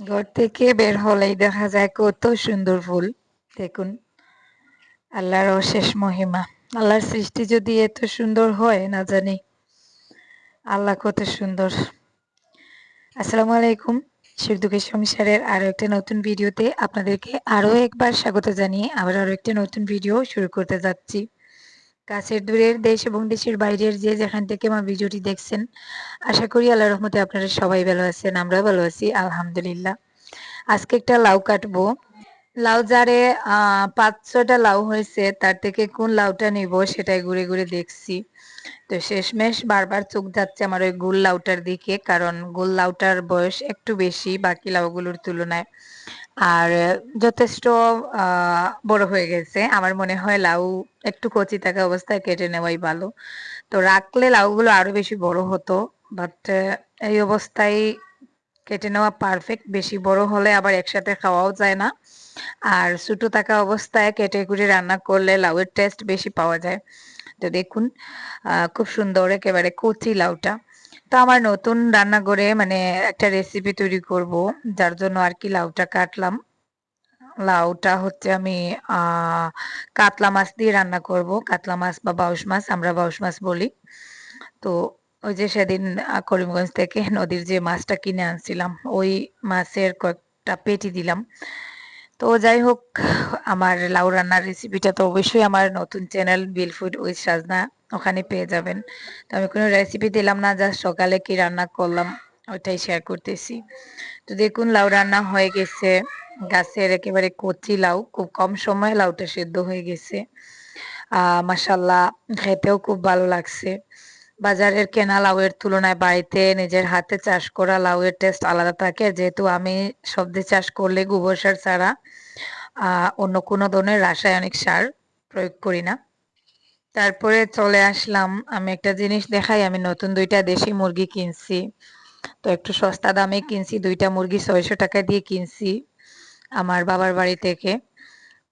ঘর থেকে বের হলেই দেখা যায় কত সুন্দর ফুল। দেখুন, আল্লাহর অশেষ মহিমা। আল্লাহর সৃষ্টি যদি এত সুন্দর হয়, না জানি আল্লাহ কত সুন্দর। আসসালামু আলাইকুম শিরদুকের সংসারের আরও একটা নতুন ভিডিওতে আপনাদেরকে আরও একবার স্বাগত জানিয়ে আবার আরও একটা নতুন ভিডিও শুরু করতে যাচ্ছি। কাছের দূরের দেশ এবং দেশের বাইরের যে যেখান থেকে আমার ভিডিওটি দেখছেন, আশা করি আল্লাহ রহমতে আপনারা সবাই ভালো আছেন আমরা ভালো আছি, আলহামদুলিল্লাহ। আজকে একটা লাউ কাটবো। লাউ যারে পাঁচ ছটা লাউ হয়েছে, তার থেকে কোন লাউটা নিব সেটাই ঘুরে ঘুরে দেখছি। তো শেষমেশ বারবার চোখ যাচ্ছে আমার ওই গোল লাউটার দিকে, কারণ গোল লাউটার বয়স একটু বেশি, বাকি লাউগুলোর তুলনায়। আর যথেষ্ট বড় হয়ে গেছে। আমার মনে হয় লাউ একটু কচি থাকা অবস্থায় কেটে নেওয়াই ভালো। তো রাখলে লাউগুলো আরও বেশি বড় হতো বাট এই অবস্থায় কেটে নেওয়া পারফেক্ট বেশি বড় হলে আবার একসাথে খাওয়াও যায় না। আর ছোটো থাকা অবস্থায় কেটে কুটে রান্না করলে লাউয়ের টেস্ট বেশি পাওয়া যায়। তো দেখুন খুব সুন্দর একেবারে কচি লাউটা। তো আমার নতুন রান্নাঘরে মানে একটা রেসিপি তৈরি করব, যার জন্য আর কি লাউটা কাটলাম। লাউটা হচ্ছে আমি কাতলা মাছ দিয়ে রান্না করব। কাতলা মাছ বা বাউশ মাছ, আমরা বাউশ মাছ বলি। তো ওই যে সেদিন করিমগঞ্জ থেকে নদীর যে মাছটা কিনে আনছিলাম, ওই মাছের কয়েকটা পেটি দিলাম। তো যাই হোক আমার লাউ রান্নার রেসিপিটা তো অবশ্যই আমার নতুন চ্যানেল বিল ফুড উইথ সাজনা ওখানে পেয়ে যাবেন। তো আমি কোনো রেসিপি দিলাম না জাস্ট সকালে কি রান্না করলাম ওইটাই শেয়ার করতেছি। তো দেখুন, লাউ রান্না হয়ে গেছে। গাছের একেবারে কচি লাউ, খুব কম সময়ে লাউটা সেদ্ধ হয়ে গেছে। মাসাল্লাহ খেতেও খুব ভালো লাগছে। বাজারের কেনা লাউয়ের তুলনায় বাড়িতে নিজের হাতে চাষ করা লাউয়ের টেস্ট আলাদা থাকে। যেহেতু আমি সবজি চাষ করলে গোবর সার ছাড়া অন্য কোনো ধরনের রাসায়নিক সার প্রয়োগ করি না। তারপরে চলে আসলাম, আমি একটা জিনিস দেখাই, আমি নতুন দুইটা দেশি মুরগি কিনছি। তো একটু সস্তা দামে কিনছি, দুইটা মুরগি ছয়শো টাকা দিয়ে কিনছি, আমার বাবার বাড়ি থেকে।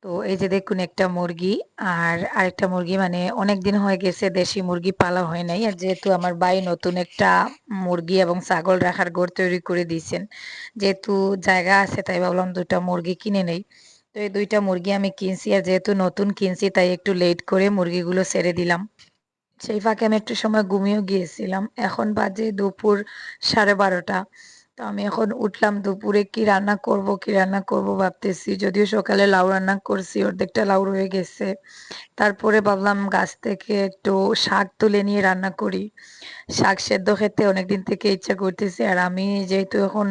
তো এই যে দেখুন একটা মুরগি, আর আরেকটা মুরগি মানে অনেক দিন হয়ে গেছে দেশি মুরগি পালা হয় নাই। আর যেহেতু আমার ভাই নতুন একটা মুরগি এবং ছাগল রাখার ঘর তৈরি করে দিয়েছেন, যেহেতু জায়গা আছে তাই ভাবলাম দুটা মুরগি কিনে নেই। তো এই দুইটা মুরগি আমি কিনছি, আর যেহেতু নতুন কিনছি তাই একটু লেট করে মুরগিগুলো ছেড়ে দিলাম। সেই ফাঁকে আমি একটু সময় ঘুমিয়েও গিয়েছিলাম। এখন বাজে দুপুর সাড়ে বারোটা। তো আমি এখন উঠলাম দুপুরে, কি রান্না করব, কি রান্না করব ভাবতেছি। যদিও সকালে লাউ রান্না করছি, অর্ধেকটা লাউ রয়ে গেছে। তারপরে ভাবলাম গাছ থেকে একটু শাক তুলে নিয়ে রান্না করি। শাক সেদ্ধ খেতে অনেকদিন থেকে ইচ্ছা করতেছে, আর আমি যেহেতু এখন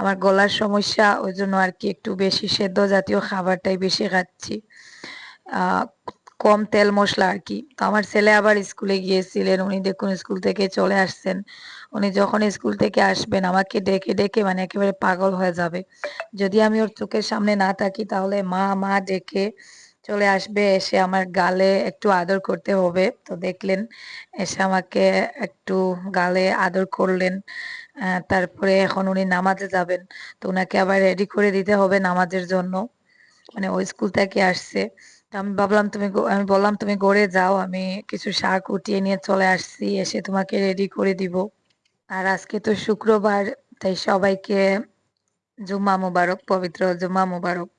আমার গলার সমস্যা, ওই জন্য আর কি একটু বেশি সেদ্ধ জাতীয় খাবারটাই বেশি খাচ্ছি। কম তেল মশলা আর কি। তো আমার ছেলে আবার স্কুলে গিয়েছিলেন, উনি দেখুন স্কুল থেকে চলে আসছেন। উনি যখন স্কুল থেকে আসবেন, আমাকে ডেকে ডেকে মানে একেবারে পাগল হয়ে যাবে। যদি আমি ওর চোখের সামনে না থাকি, তাহলে মা মা ডেকে চলে আসবে, এসে আমার গালে একটু আদর করতে হবে। তো দেখলেন, এসে আমাকে একটু গালে আদর করলেন। তারপরে এখন উনি নামাজে যাবেন। তো ওনাকে আবার রেডি করে দিতে হবে নামাজের জন্য। মানে ওই স্কুল থেকে আসছে। আমি ভাবলাম, তুমি আমি বললাম, তুমি গড়ে যাও, আমি কিছু শাক উঠিয়ে নিয়ে চলে আসছি, এসে তোমাকে রেডি করে দিব। আর আজকে তো শুক্রবার, তাই সবাইকে জুম্মা মুবারক, পবিত্র জুম্মা মুবারক।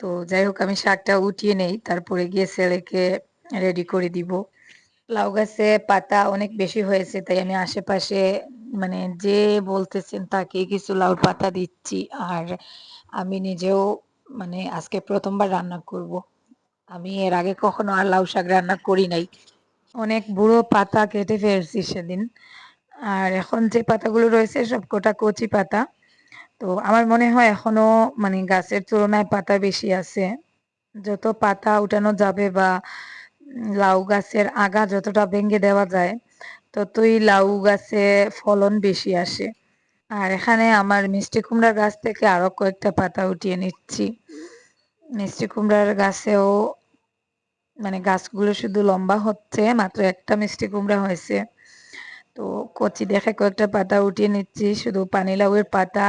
তো যাই হোক, আমি শাকটা উঠিয়ে নেই, তারপরে গিয়ে ছেলেকে রেডি করে দিব। লাউ গাছে পাতা অনেক বেশি হয়েছে, তাই আমি আশেপাশে মানে যে বলতেছেন তাকে কিছু লাউ পাতা দিচ্ছি। আর আমি নিজেও মানে আজকে প্রথমবার রান্না করব। আমি এর আগে কখনো আর লাউ শাক রান্না করি নাই। অনেক বুড়ো পাতা কেটে ফেলছি সেদিন। আর এখন যে পাতাগুলো রয়েছে সব কোটা কচি পাতা। তো আমার মনে হয় এখনও মানে গাছের তুলনায় পাতা বেশি আছে। যত পাতা উঠানো যাবে বা লাউ গাছের আগা যতটা ভেঙে দেওয়া যায়, ততই লাউ গাছে ফলন বেশি আসে। আর এখানে আমার মিষ্টি কুমড়ার গাছ থেকে আরও কয়েকটা পাতা উঠিয়ে নিচ্ছি। মিষ্টি কুমড়ার গাছেও মানে গাছগুলো শুধু লম্বা হচ্ছে, মাত্র একটা মিষ্টি কুমড়া হয়েছে। তো কচি দেখে কয়েকটা পাতা উঠিয়ে নিচ্ছি, শুধু পানি লাউয়ের পাতা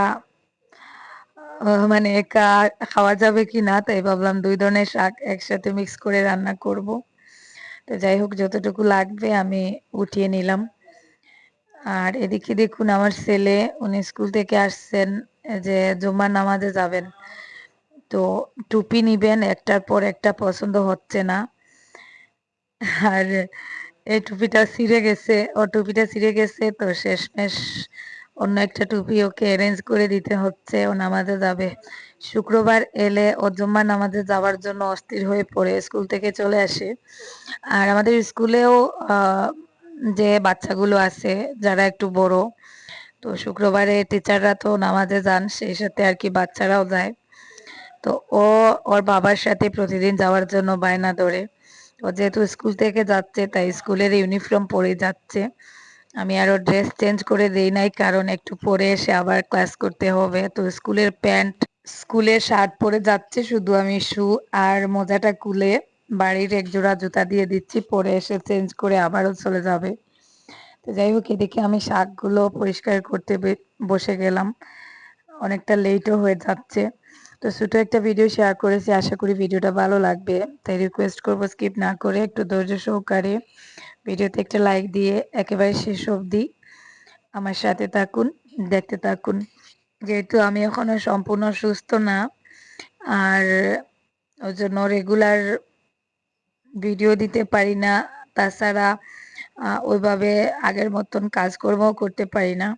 মানে একা খাওয়া যাবে কি না, তাই ভাবলাম দুই ধরনের শাক একসাথে মিক্স করে রান্না করব। তো যাই হোক, যতটুকু লাগবে আমি উঠিয়ে নিলাম। আর এদিকে দেখুন, আমার ছেলে, উনি স্কুল থেকে আসছেন যে জুম্মার নামাজে যাবেন। তো টুপি নিবেন, একটার পর একটা পছন্দ হচ্ছে না। আর এই টুপিটা ছিঁড়ে গেছে, ও টুপিটা ছিঁড়ে গেছে, তো শেষমেশ অন্য একটা টুপি ওকে অ্যারেঞ্জ করে দিতে হচ্ছে, ও নামাজে যাবে। শুক্রবার এলে ও জুম্মার নামাজে যাওয়ার জন্য অস্থির হয়ে পড়ে, স্কুল থেকে চলে আসে। আর আমাদের স্কুলেও যে বাচ্চাগুলো আছে, যারা একটু বড়, তো শুক্রবারে টিচাররা তো নামাজে যান, সেই সাথে আর কি বাচ্চারাও যায়। তো ও, ওর বাবার সাথে প্রতিদিন যাওয়ার জন্য বায়না ধরে। ও যেহেতু স্কুল থেকে যাচ্ছে, তাই স্কুলের ইউনিফর্ম পরে যাচ্ছে। আমি আরও ড্রেস চেঞ্জ করে দেই নাই, কারণ একটু পরে এসে আবার ক্লাস করতে হবে। তো স্কুলের প্যান্ট স্কুলের শার্ট পরে যাচ্ছে, শুধু আমি শু আর মোজাটা খুলে বাড়ির এক জোড়া জুতা দিয়ে দিচ্ছি, পরে এসে চেঞ্জ করে আবারও চলে যাবে। তো যাই হোক, এদিকে আমি শাকগুলো পরিষ্কার করতে বসে গেলাম। অনেকটা লেটও হয়ে যাচ্ছে। তো ছোটো একটা ভিডিও শেয়ার করেছি, আশা করি ভিডিওটা ভালো লাগবে। তাই রিকোয়েস্ট করব স্কিপ না করে একটু ধৈর্য সহকারে ভিডিওতে একটা লাইক দিয়ে একেবারে শেষ অবধি আমার সাথে থাকুন, দেখতে থাকুন। যেহেতু আমি এখনও সম্পূর্ণ সুস্থ না, আর ওই জন্য রেগুলার ভিডিও দিতে পারি না, তাছাড়া ওইভাবে আগের মতন কাজকর্ম করতে পারি না।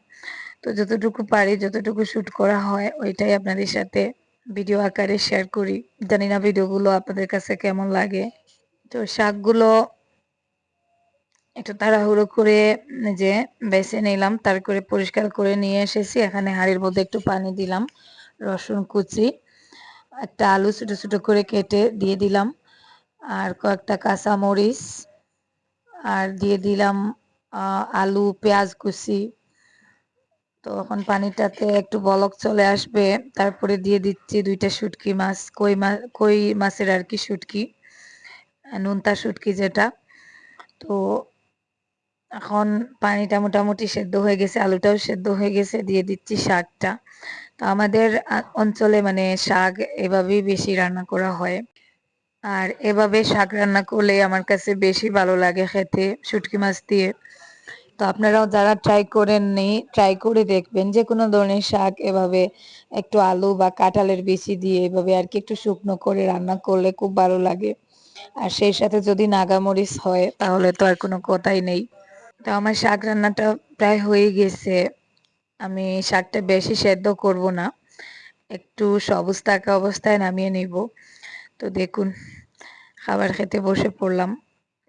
তো যতটুকু পারি, যতটুকু শ্যুট করা হয়, ওইটাই আপনাদের সাথে ভিডিও আকারে শেয়ার করি। জানি না ভিডিওগুলো আপনাদের কাছে কেমন লাগে। তো শাকগুলো একটু তাড়াহুড়ো করে যে বেছে নিলাম তারপরে পরিষ্কার করে নিয়ে এসেছি। এখানে হাঁড়ির মধ্যে একটু পানি দিলাম, রসুন কুচি, একটা আলু ছোটো ছোটো করে কেটে দিয়ে দিলাম, আর কয়েকটা কাঁচা মরিচ আর দিয়ে দিলাম আলু, পেঁয়াজ কুচি তো এখন পানিটাতে একটু বলক চলে আসবে। তারপরে দিয়ে দিচ্ছি দুইটা শুটকি মাছ, কই মাছ কই মাছের আর কি শুটকি, নুনতা শুটকি যেটা। তো এখন পানিটা মোটামুটি সেদ্ধ হয়ে গেছে, আলুটাও সেদ্ধ হয়ে গেছে, দিয়ে দিচ্ছি শাকটা। তো আমাদের অঞ্চলে মানে শাক এভাবেই বেশি রান্না করা হয়। আর এভাবে শাক রান্না করলে আমার কাছে বেশি ভালো লাগে খেতে, শুটকি মাছ দিয়ে। তো আপনারাও যারা ট্রাই করেননি ট্রাই করে দেখবেন যে কোনো ধরনের শাক এভাবে একটু আলু বা কাঁঠালের বেশি দিয়ে এভাবে আর কি একটু শুকনো করে রান্না করলে খুব ভালো লাগে। আর সেই সাথে যদি নাগামরিচ হয়, তাহলে তো আর কোনো কথাই নেই। তো আমার শাক রান্নাটা প্রায় হয়ে গেছে। আমি শাকটা বেশি সেদ্ধ করব না। একটু সবুজ থাকা অবস্থায় নামিয়ে নিব। তো দেখুন, খাবার খেতে বসে পড়লাম।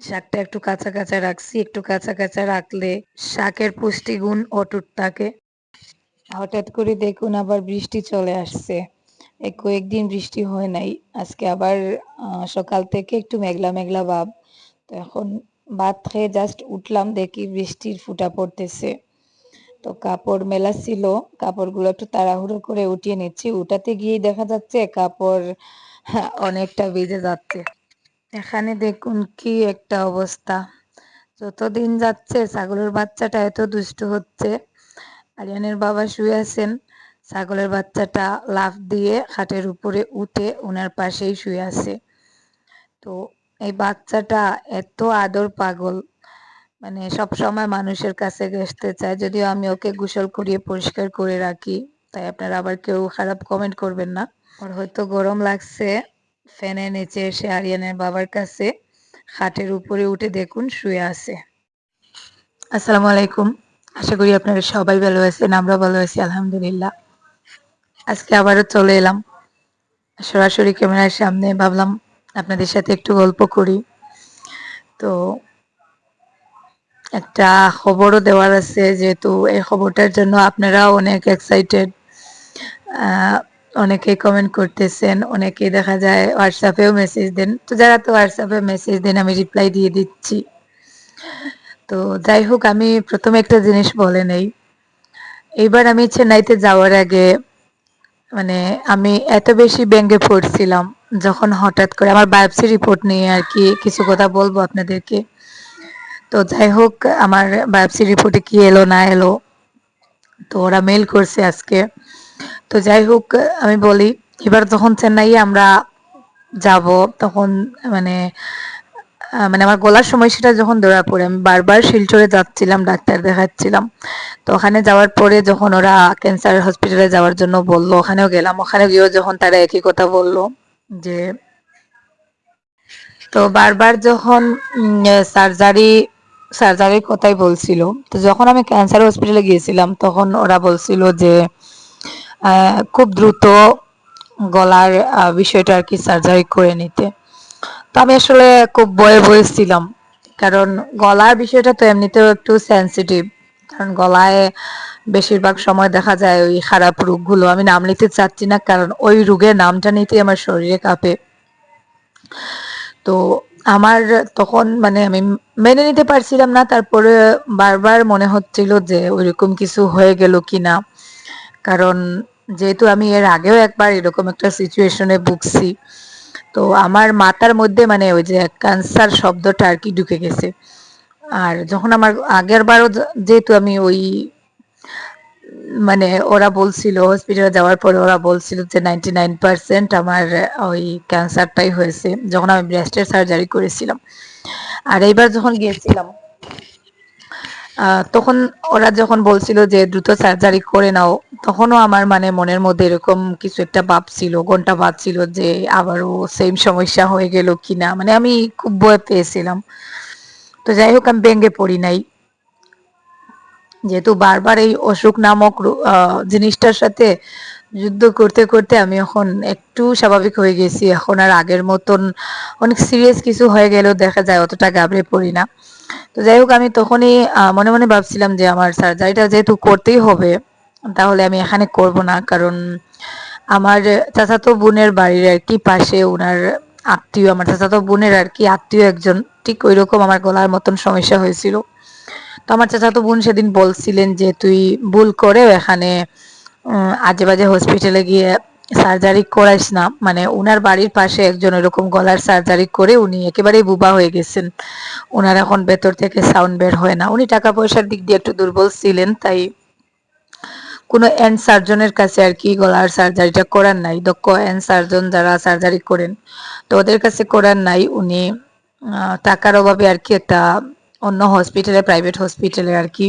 শাকটা একটু কাঁচা কাঁচা রাখছি, একটু কাঁচা কাঁচা রাখলে শাকের পুষ্টিগুণ অটুট থাকে। হঠাৎ করে দেখুন আবার বৃষ্টি চলে আসছে। কয়েকদিন বৃষ্টি হয় নাই, আজকে আবার সকাল থেকে একটু মেঘলা মেঘলা ভাব। তো এখন ভাত খেয়ে জাস্ট উঠলাম, দেখি বৃষ্টির ফুটা পড়তেছে। তো কাপড় মেলা ছিল, কাপড়গুলো একটু তাড়াহুড়ো করে উঠিয়ে নিচ্ছি। উঠাতে গিয়ে দেখা যাচ্ছে কাপড় অনেকটা ভিজে যাচ্ছে। এখানে দেখুন কি একটা অবস্থা। যতদিন যাচ্ছে, ছাগলের বাচ্চাটা এত দুষ্ট হচ্ছে। আরিয়ানের বাবা শুয়ে আছেন, ছাগলের বাচ্চাটা লাফ দিয়ে খাটের উপরে উঠে ওনার পাশেই শুয়ে আছে। তো এই বাচ্চাটা এত আদর পাগল মানে সব সময় মানুষের কাছে ঘেসতে চায়, যদিও আমি ওকে গোসল করিয়ে পরিষ্কার করে রাখি, তাই আপনারা আবার কেউ খারাপ কমেন্ট করবেন না। ওর হয়তো গরম লাগছে। ফ্যানের নিচে এসে আরিয়ানের বাবার কাছে খাটের উপরে উঠে দেখুন, শুয়ে আছে। আসসালামু আলাইকুম। আশা করি আপনারা সবাই ভালো আছেন, আমরা ভালো আছি, আলহামদুলিল্লাহ। আজকে আবারও চলে এলাম। সরাসরি ক্যামেরার সামনে ভাবলাম আপনাদের সাথে একটু গল্প করি। তো একটা খবরও দেওয়ার আছে, যেহেতু এই খবরটার জন্য আপনারাও অনেক এক্সাইটেড অনেকেই কমেন্ট করতেছেন অনেকেই দেখা যায় হোয়াটসঅ্যাপেও মেসেজ দেন। তো যারা তো হোয়াটসঅ্যাপে মেসেজ দেন, আমি রিপ্লাই দিয়ে দিচ্ছি। তো যাই হোক, আমি প্রথমে একটা জিনিস বলে নেই। এইবার আমি চেন্নাইতে যাওয়ার আগে মানে আমি এত বেশি ব্যাঙ্গে পড়ছিলাম, যখন হঠাৎ করে আমার বায়োপসি রিপোর্ট নিয়ে আর কি কিছু কথা বলব আপনাদেরকে। তো যাই হোক, আমার বায়োপসি রিপোর্টে কি এলো না এলো, তো ওরা মেল করছে আজকে। তো যাই হোক আমি বলি, এবার যখন চেন্নাইয়ে আমরা যাব, তখন মানে মানে আমার গলার সমস্যাটা যখন ধরা পড়ে, আমি বারবার শিলচরে যাচ্ছিলাম, ডাক্তার দেখাচ্ছিলাম। তো ওখানে যাওয়ার পরে যখন ওরা ক্যান্সার হসপিটালে যাওয়ার জন্য বলল, ওখানেও গেলাম। ওখানে গিয়েও যখন তারা একই কথা বলল, যে তো বারবার যখন সার্জারি সার্জারির কথাই বলছিল, তো যখন আমি ক্যান্সার হসপিটালে গিয়েছিলাম, তখন ওরা বলছিল যে খুব দ্রুত গলার বিষয়টা আর কি সার্জারি করে নিতে। তো আমি আসলে খুব ভয়ে ভয়ে ছিলাম। কারণ গলার বিষয়টা তো এমনিতেও একটু সেন্সিটিভ কারণ গলায় বেশিরভাগ সময় দেখা যায় ওই খারাপ রোগগুলো। আমি নাম নিতে চাচ্ছি না, কারণ ওই রোগের নামটা নিতেই আমার শরীরে কাঁপে। তো আমার তখন মানে আমি মেনে নিতে পারছিলাম না। তারপরে বারবার মনে হচ্ছিল যে ওইরকম কিছু হয়ে গেল কিনা। কারণ যেহেতু আমি এর আগেও একবার এরকম একটা সিচুয়েশনে ভুগছি, তো আমার মাথার মধ্যে মানে ওই যে ক্যান্সার শব্দটা আর কি ঢুকে গেছে। আর যখন আমার আগের বারও যেহেতু আমি ওই মানে ওরা বলছিল হসপিটালে যাওয়ার পরে ওরা বলছিল যে নাইনটি নাইন পার্সেন্ট আমার ওই ক্যান্সারটাই হয়েছে, যখন আমি ব্রেস্টের সার্জারি করেছিলাম। আর এইবার যখন গিয়েছিলাম তখন ওরা যখন বলছিল যে দ্রুত সার্জারি করে নাও, তখনও আমার মানে মনের মধ্যে এরকম কিছু একটা ভাব ছিল ঘণ্টা ভাব ছিল যে আবারও সেম সমস্যা হয়ে গেল কিনা। মানে আমি খুব ভয় পেয়েছিলাম। তো যাই হোক, আমি ভেঙে পড়ি নাই। যেহেতু বারবার এই অসুখ নামক জিনিসটার সাথে যুদ্ধ করতে করতে আমি এখন একটু স্বাভাবিক হয়ে গেছি। এখন আর আগের মতন অনেক সিরিয়াস কিছু হয়ে গেলেও দেখা যায়, অতটা গাবড়ে পড়ি না। তো যাই হোক আমি তখনই মনে মনে ভাবছিলাম যে আমার সার্জারিটা যেহেতু করতেই হবে, তাহলে আমি এখানে করব না। কারণ আমার চাচাতো বোনের বাড়ির আর কি পাশে ওনার আত্মীয়, আমার চাচাতো বোনের আর কি আত্মীয় একজন, ঠিক ওই রকম আমার গলার মতন সমস্যা হয়েছিল। তো আমার চাচাতো বোন সেদিন বলছিলেন যে, তুই ভুল করে এখানে আজে বাজে হসপিটালে গিয়ে সার্জারি করাইস না মানে উনার বাড়ির পাশে একজন এরকম গলার সার্জারি করে উনি একেবারেই বুবা হয়ে গেছেন। ওনার এখন ভেতর থেকে সাউন্ড বের হয় না। উনি টাকা পয়সার দিক দিয়ে একটু দুর্বল ছিলেন, তাই কোনো এন্ড সার্জনের কাছে আর কি গলার সার্জারিটা করার নাই। দক্ষ এন্ড সার্জন যারা সার্জারি করেন, তো ওদের কাছে করার নাই। উনি টাকার অভাবে আর কি একটা অন্য হসপিটালে প্রাইভেট হসপিটালে আর কি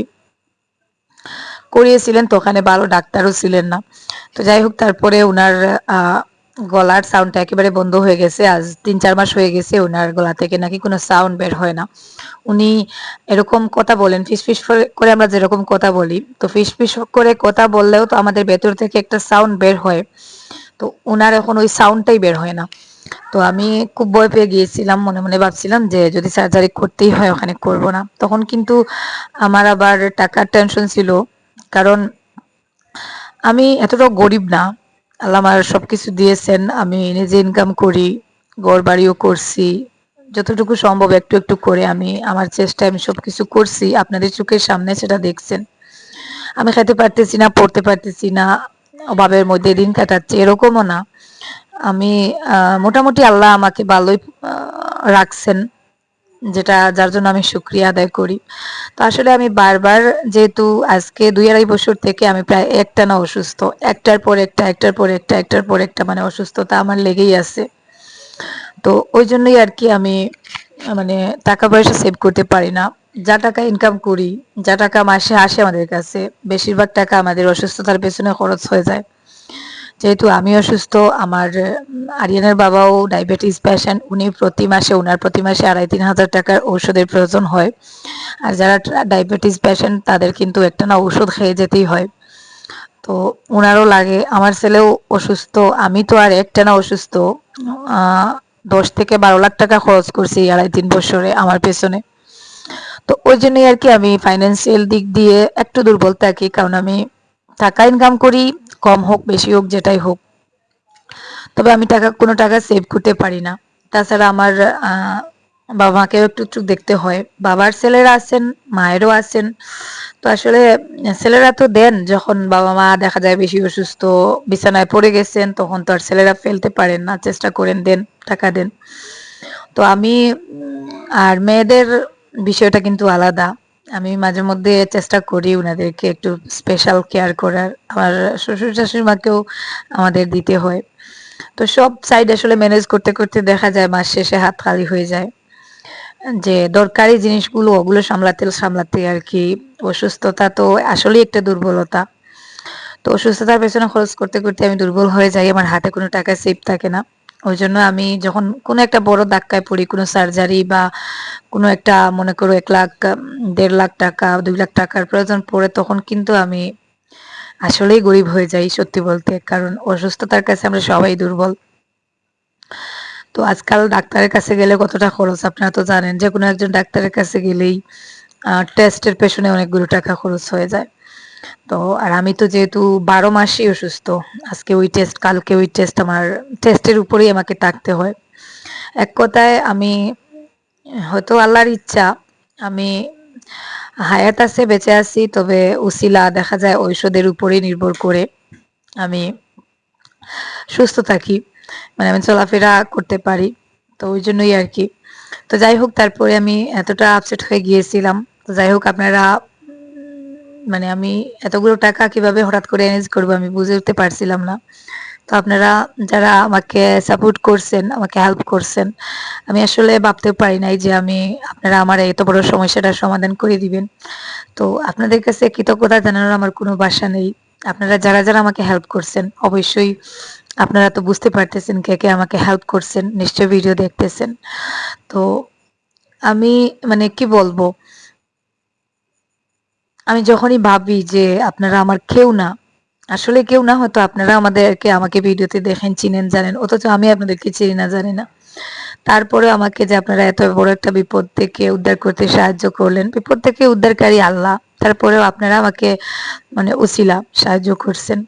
করিয়েছিলেন, তো ওখানে ভালো ডাক্তারও ছিলেন না। তো যাই হোক, তারপরে ওনার গলার সাউন্ডটা একেবারে বন্ধ হয়ে গেছে। আজ তিন চার মাস হয়ে গেছে ওনার গলা থেকে, নাকি কোনো সাউন্ড বের হয় না। উনি এরকম কথা বলেন, ফিস ফিস করে আমরা যেরকম কথা বলি। তো ফিস ফিস করে কথা বললেও তো আমাদের ভেতর থেকে একটা সাউন্ড বের হয়। তো ওনার এখন ওই সাউন্ডটাই বের হয় না। তো আমি খুব ভয় পেয়ে গিয়েছিলাম, মনে মনে ভাবছিলাম যে যদি সার্জারি করতেই হয়, ওখানে করব না। তখন কিন্তু আমার আবার টাকার টেনশন ছিল। কারণ আমি এতটাও গরিব না। আল্লাহ আমার সব কিছু দিয়েছেন, আমি নিজে ইনকাম করি, ঘর বাড়িও করছি। যতটুকু সম্ভব একটু একটু করে আমি, আমার চেষ্টায় আমি সব কিছু করছি, আপনাদের চোখের সামনে সেটা দেখছেন। আমি খেতে পারতেছি না, পড়তে পারতেছি না, অভাবের মধ্যে দিন কাটাচ্ছি, এরকমও না। আমি মোটামুটি আল্লাহ আমাকে ভালোই রাখছেন। যেটা, যার জন্য আমি সুক্রিয়া আদায় করি। তো আসলে আমি বারবার যেহেতু আজকে দুই আড়াই বছর থেকে আমি প্রায় একটা না অসুস্থ, একটার পর একটা, একটার পর একটা, একটার পর একটা মানে অসুস্থতা আমার লেগেই আছে। তো ওই জন্যই আর কি আমি মানে টাকা পয়সা সেভ করতে পারি না। যা টাকা ইনকাম করি, যা টাকা মাসে আসে আমাদের কাছে, বেশিরভাগ টাকা আমাদের অসুস্থতার পেছনে খরচ হয়ে যায়। যেহেতু আমি অসুস্থ, আমার আরিয়ানের বাবাও ডায়াবেটিস পেশেন্ট, উনি প্রতি মাসে ওনার প্রতি মাসে আড়াই তিন হাজার টাকার ঔষধের প্রয়োজন হয়। আর যারা ডায়াবেটিস পেশেন্ট, তাদের কিন্তু একটা না ওষুধ খেয়ে যেতেই হয়। তো ওনারও লাগে, আমার ছেলেও অসুস্থ, আমি তো আর একটা না অসুস্থ। দশ থেকে বারো লাখ টাকা খরচ করছি আড়াই তিন বছরে আমার পেছনে। তো ওই জন্যই আর কি আমি ফাইন্যান্সিয়াল দিক দিয়ে একটু দুর্বল থাকি, কারণ আমি টাকা ইনকাম করি কম হোক, বেশি হোক, যেটাই হোক। তবে আমি টাকা, কোনো টাকা সেভ করতে পারি না। তাছাড়া আমার বাবা মাকেও একটু একটু দেখতে হয়। বাবার ছেলেরা আছেন, মায়েরও আছেন। তো আসলে, ছেলেরা তো দেন, যখন বাবা মা দেখা যায় বেশি অসুস্থ, বিছানায় পড়ে গেছেন, তখন তো আর ছেলেরা ফেলতে পারেন না। চেষ্টা করেন, দেন, টাকা দেন। তো আমি আর মেয়েদের বিষয়টা কিন্তু আলাদা। আমি মাঝে মধ্যে চেষ্টা করি ওনাদেরকে একটু স্পেশাল কেয়ার করার। আমার শ্বশুর শাশুড়ি মাকেও আমাদের দিতে হয়। তো সব সাইড আসলে ম্যানেজ করতে করতে দেখা যায় মাস শেষে হাত খালি হয়ে যায়। যে দরকারি জিনিসগুলো, ওগুলো সামলাতে সামলাতে আর কি। অসুস্থতা তো আসলেই একটা দুর্বলতা। তো অসুস্থতার পেছনে খরচ করতে করতে আমি দুর্বল হয়ে যাই, আমার হাতে কোনো টাকা সেভ থাকে না। ওই জন্য আমি যখন কোনো একটা বড় ধাক্কায় পড়ি, কোনো সার্জারি বা কোনো একটা, মনে করো এক লাখ, দেড় লাখ টাকা, দুই লাখ টাকার প্রয়োজন পড়ে, তখন কিন্তু আমি আসলেই গরিব হয়ে যাই সত্যি বলতে, কারণ অসুস্থতার কাছে আমরা সবাই দুর্বল। তো আজকাল ডাক্তারের কাছে গেলে কতটা খরচ? আপনারা তো জানেন যে কোনো একজন ডাক্তারের কাছে গেলেই টেস্টের পেছনে অনেকগুলো টাকা খরচ হয়ে যায়। তো, আর আমি তো যেহেতু বারো মাসই অসুস্থ, আজকে ওই টেস্ট কালকে ওই টেস্ট আমার টেস্টের উপরেই আমাকে থাকতে হয়। এক কথায় আমি, হয়তো আল্লাহর ইচ্ছা, আমি হায়াত আছে, বেঁচে আছি, তবে উসিলা দেখা যায় ঔষধের উপরেই নির্ভর করে আমি সুস্থ থাকি মানে আমি চলাফেরা করতে পারি, তো ওই জন্যই আর কি। তো যাই হোক, তারপরে আমি এতটা আপসেট হয়ে গিয়েছিলাম। তো যাই হোক, আপনারা মানে আমি এতগুলো টাকা কীভাবে হঠাৎ করে অ্যারেঞ্জ করব আমি বুঝে উঠতে পারছিলাম না। তো আপনারা যারা আমাকে সাপোর্ট করছেন, আমাকে হেল্প করছেন, আমি আসলে ভাবতেও পারি নাই যে আমি আপনারা আমার এত বড় সমস্যাটার সমাধান করে দিবেন। তো আপনাদের কাছে কৃতজ্ঞতা জানানোর আমার কোনো বাসা নেই। আপনারা যারা যারা আমাকে হেল্প করছেন, অবশ্যই আপনারা তো বুঝতে পারতেছেন কে কে আমাকে হেল্প করছেন নিশ্চয় ভিডিও দেখতেছেন। তো আমি মানে কি বলব আমি যখনই ভাবি যে আপনারা আমার কেউ না, আসলে কেউ না, হয়তো আপনারা আমাদেরকে আমাকে ভিডিওতে দেখেন, চিনেন, জানেন, অথচ আমি আপনাদেরকে চিনি না, জানি না। তারপরে আমাকে যে আপনারা এত বড় একটা বিপদ থেকে উদ্ধার করতে সাহায্য করলেন, বিপদ থেকে উদ্ধারকারী আল্লাহ, তারপরেও আপনারা আমাকে মানে উসিলা সাহায্য করছেন।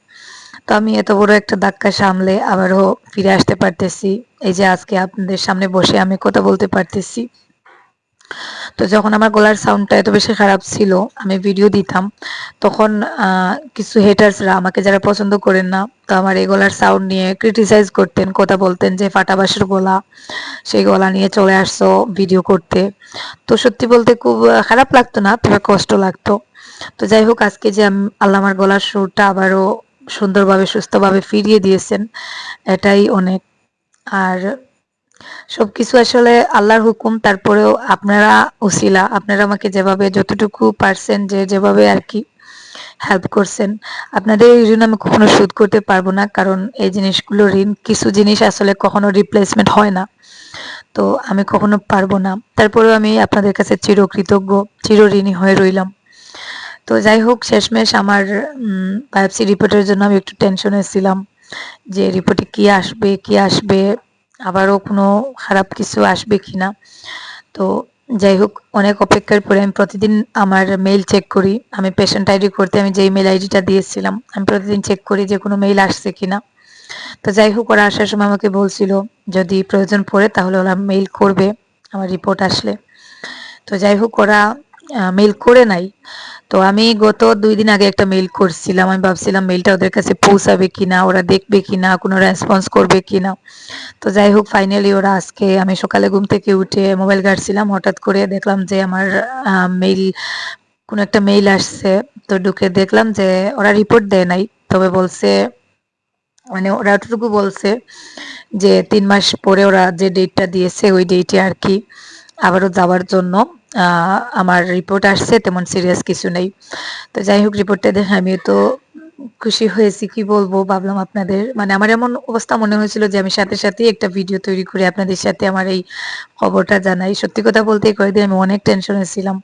তো আমি এত বড় একটা ধাক্কা সামলে আবারও ফিরে আসতে পারতেছি। এই যে আজকে আপনাদের সামনে বসে আমি কথা বলতে পারতেছি। তো যখন আমার গলার সাউন্ডটা এত বেশি খারাপ ছিল, আমি ভিডিও দিতাম, তখন কিছু হেটার্সরা আমাকে যারা পছন্দ করেন না, তো আমার এই গলার সাউন্ড নিয়ে ক্রিটিসাইজ করতেন, কথা বলতেন যে ফাটাবাসের গলা, সেই গলা নিয়ে চলে আসছো ভিডিও করতে। তো সত্যি বলতে খুব খারাপ লাগতো না, তবে কষ্ট লাগতো। তো যাই হোক, আজকে যে আল্লাহ আমার গলার সুরটা আবারও সুন্দরভাবে, সুস্থভাবে ফিরিয়ে দিয়েছেন, এটাই অনেক। আর সবকিছু আসলে আল্লাহর হুকুম, তারপরেও আপনারা উসিলা আপনারা আমাকে যেভাবে যতটুকু পারছেন, যে যেভাবে আর কি হেল্প করছেন, আপনাদের এই ঋণ আমি কখনো শোধ করতে পারব না, কারণ এই জিনিসগুলো ঋণ, কিছু জিনিস আসলে কখনো রিপ্লেসমেন্ট হয় না। তো আমি কখনো পারব না। তারপরেও আমি আপনাদের কাছে চিরকৃতজ্ঞ, চিরঋণী হয়ে রইলাম। তো যাই হোক, শেষমেশ আমার বায়োপসি রিপোর্টের জন্য আমি একটু টেনশনে ছিলাম, যে রিপোর্টে কি আসবে কি আসবে আবারও কোনো খারাপ কিছু আসবে কি না? তো যাই হোক, অনেক অপেক্ষার পরে আমি প্রতিদিন আমার মেইল চেক করি। আমি পেশেন্ট আইডি করতে আমি যে ইমেল আইডিটা দিয়েছিলাম, আমি প্রতিদিন চেক করি যে কোনো মেইল আসছে কিনা তো যাই হোক, ওরা আসার সময় আমাকে বলছিল, যদি প্রয়োজন পড়ে তাহলে ওরা মেইল করবে, আমার রিপোর্ট আসলে। তো যাই হোক, ওরা মেইল করে নাই। তো আমি গত দুই দিন আগে একটা মেল করছিলাম, আমি ভাবছিলাম মেইলটা ওদের কাছে পৌঁছাবে কিনা, ওরা দেখবে কিনা, কোনো রেসপন্স করবে কিনা। তো যাই হোক ফাইনালি ওরা আজকে আমি সকালে ঘুম থেকে উঠে মোবাইল ঘাটছিলাম, হঠাৎ করে দেখলাম যে আমার মেইল কোনো একটা মেইল আসছে। তো ঢুকে দেখলাম যে ওরা রিপোর্ট দেয় নাই, তবে বলছে মানে ওরা এতটুকু বলছে যে তিন মাস পরে ওরা যে ডেটটা দিয়েছে, ওই ডেটে আর কি, আবারও যাওয়ার জন্য। আমার রিপোর্ট আসছে, তেমন সিরিয়াস কিছু নেই। তো যাই হোক রিপোর্টটা দেখে আমি তো খুশি হয়েছি, কি বলব, ভাবলাম আপনাদের মানে আমার এমন অবস্থা মনে হয়েছিল যে আমি সাথে সাথে একটা ভিডিও তৈরি করে আপনাদের সাথে আমার এই খবরটা জানাই। সত্যি কথা বলতে কয়েকদিন আমি অনেক টেনশনে ছিলাম।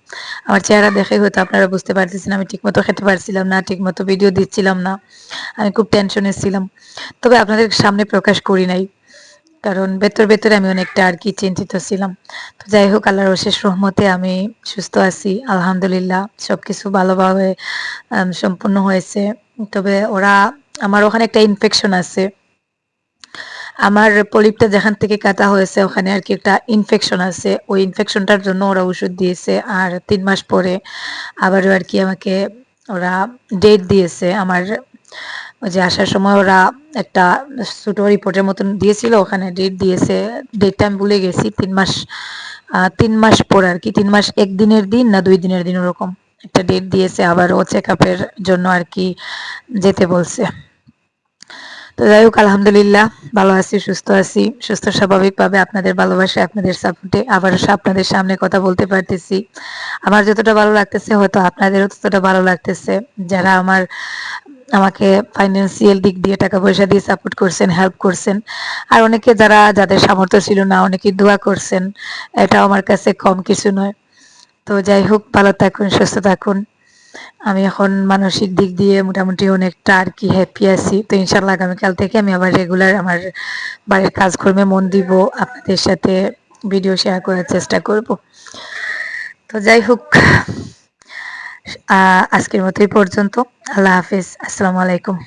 আমার চেহারা দেখে হয়তো আপনারা বুঝতে পারতেছেন, আমি ঠিকমতো খেতে পারছিলাম না, ঠিকমতো ভিডিও দিচ্ছিলাম না। আমি খুব টেনশনে ছিলাম। তবে আপনাদের সামনে প্রকাশ করি নাই। কারণ ভেতর ভেতরে আমি অনেকটা আর কি চিন্তিত ছিলাম। তো যাই হোক, আল্লাহর অশেষ রহমতে আমি সুস্থ আছি, আলহামদুলিল্লাহ। সব কিছু ভালোভাবে সম্পূর্ণ হয়েছে। তবে ওরা, আমার ওখানে একটা ইনফেকশন আছে। আমার পলিপটা যেখান থেকে কাটা হয়েছে, ওখানে আর কি একটা ইনফেকশন আছে। ওই ইনফেকশনটার জন্য ওরা ওষুধ দিয়েছে। আর তিন মাস পরে আবারও আর কি আমাকে ওরা ডেট দিয়েছে। আমার ওই যে আসার সময় ওরা একটা ছোটো রিপোর্টের মতন দিয়েছিল, ওখানে ডেট দিয়েছে ডেটটা আমি ভুলে গেছি, তিন মাস তিন মাস পর আর কি, তিন মাস একদিনের দিন না দুই দিনের দিন ওরকম একটা ডেট দিয়েছে, আবার ও চেক আপের জন্য আর কি যেতে বলছে। তো যাই হোক, আলহামদুলিল্লাহ, ভালো আছি, সুস্থ আছি, সুস্থ স্বাভাবিকভাবে আপনাদের ভালোবাসায় আপনাদের সাপোর্টে আবার আপনাদের সামনে কথা বলতে পারতেছি। আমার যতটা ভালো লাগতেছে, হয়তো আপনাদেরও ততটা ভালো লাগতেছে। যারা আমার আমাকে ফাইন্যান্সিয়াল দিক দিয়ে টাকা পয়সা দিয়ে সাপোর্ট করছেন হেল্প করছেন। আর অনেকে যারা, যাদের সামর্থ্য ছিল না, অনেকে দোয়া করছেন। এটাও আমার কাছে কম কিছু নয়। তো যাই হোক, ভালো থাকুন, সুস্থ থাকুন। আমি এখন মানসিক দিক দিয়ে মোটামুটি অনেকটা আর কি হ্যাপি আছি। তো ইনশাল্লাহ আগামীকাল থেকে আমি আবার রেগুলার আমার বাড়ির কাজকর্মে মন দিব, আপনাদের সাথে ভিডিও শেয়ার করার চেষ্টা করব। তো যাই হোক আজকের মতো এই পর্যন্ত। আল্লাহ হাফিজ। আসসালামু আলাইকুম।